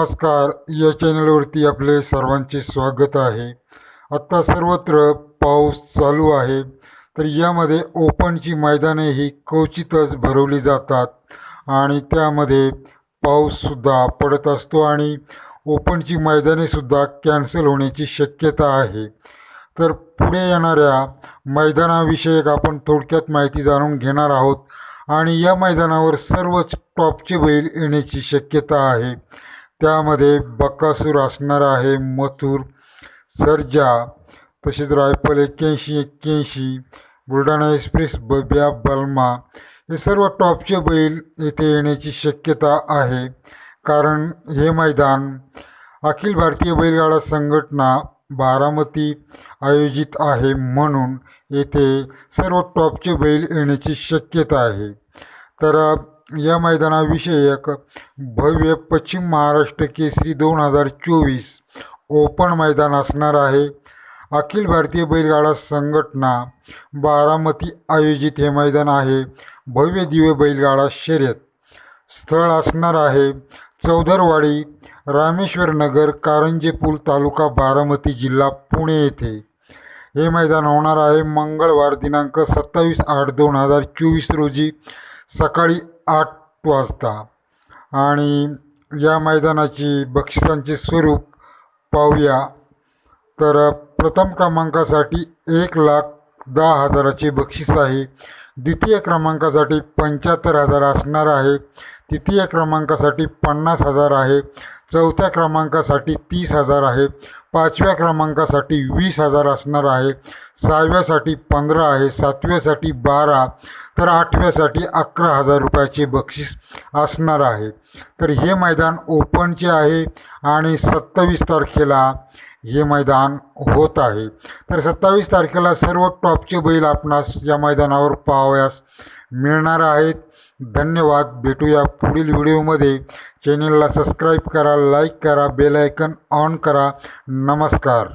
नमस्कार. या चॅनलवरती आपले सर्वांचे स्वागत आहे. आत्ता सर्वत्र पाऊस चालू आहे. तर यामध्ये ओपनची मैदाने ही क्वचितच भरवली जातात आणि त्यामध्ये पाऊससुद्धा पडत असतो आणि ओपनची मैदानेसुद्धा कॅन्सल होण्याची शक्यता आहे. तर पुढे येणाऱ्या मैदानाविषयक आपण थोडक्यात माहिती जाणून घेणार आहोत आणि या मैदानावर सर्वच टॉपचे बैल येण्याची शक्यता आहे. त्यामध्ये बकासूर असणार आहे मथुर सर्जा तसेच रायफल एक्क्याऐंशी एक्क्याऐंशी बुलढाणा एक्सप्रेस बब्या बलमा हे सर्व टॉपचे बैल येथे येण्याची शक्यता आहे. कारण हे मैदान अखिल भारतीय बैलगाडा संघटना बारामती आयोजित आहे म्हणून येथे सर्व टॉपचे बैल येण्याची शक्यता आहे. तर या मैदानाविषयक भव्य पश्चिम महाराष्ट्र केसरी दोन हजार चोवीस ओपन मैदान असणार आहे. अखिल भारतीय बैलगाडा संघटना बारामती आयोजित हे मैदान आहे. भव्य दिव्य बैलगाडा शर्यत स्थळ असणार आहे. चौधरवाडी रामेश्वर नगर कारंजे पूल तालुका बारामती जिल्हा पुणे येथे. हे मैदान होणार आहे मंगळवार दिनांक सत्तावीस आठ दोन हजार चोवीस रोजी सकाळी आठ वाजता. आणि या मैदानाची बक्षिसांचे स्वरूप पाहूया. तर प्रथम क्रमांकासाठी एक लाख दहा हजाराचे बक्षीस आहे. द्वितीय क्रमांकासाठी पंच्याहत्तर हजार असणार आहे. तृतीय क्रमांकासाठी पन्नास हजार आहे. चौथ्या क्रमांकासाठी तीस हजार आहे. पाचव्या क्रमांकासाठी वीस हजार असणार आहे. सहाव्यासाठी पंधरा आहे. सातव्यासाठी बारा तर आठव्यासाठी अकरा हजार रुपयाचे बक्षीस असणार आहे. तर हे मैदान ओपनचे आहे आणि सत्तावीस तारखेला हे मैदान होत आहे. तर सत्तावीस तारखेला सर्व टॉपचे बैल आपणास या मैदानावर पाहावयास मिळणार आहेत. धन्यवाद. भेटूया पुढील व्हिडिओमध्ये. चॅनलला सबस्क्राईब करा लाईक करा बेल आयकन ऑन करा. नमस्कार.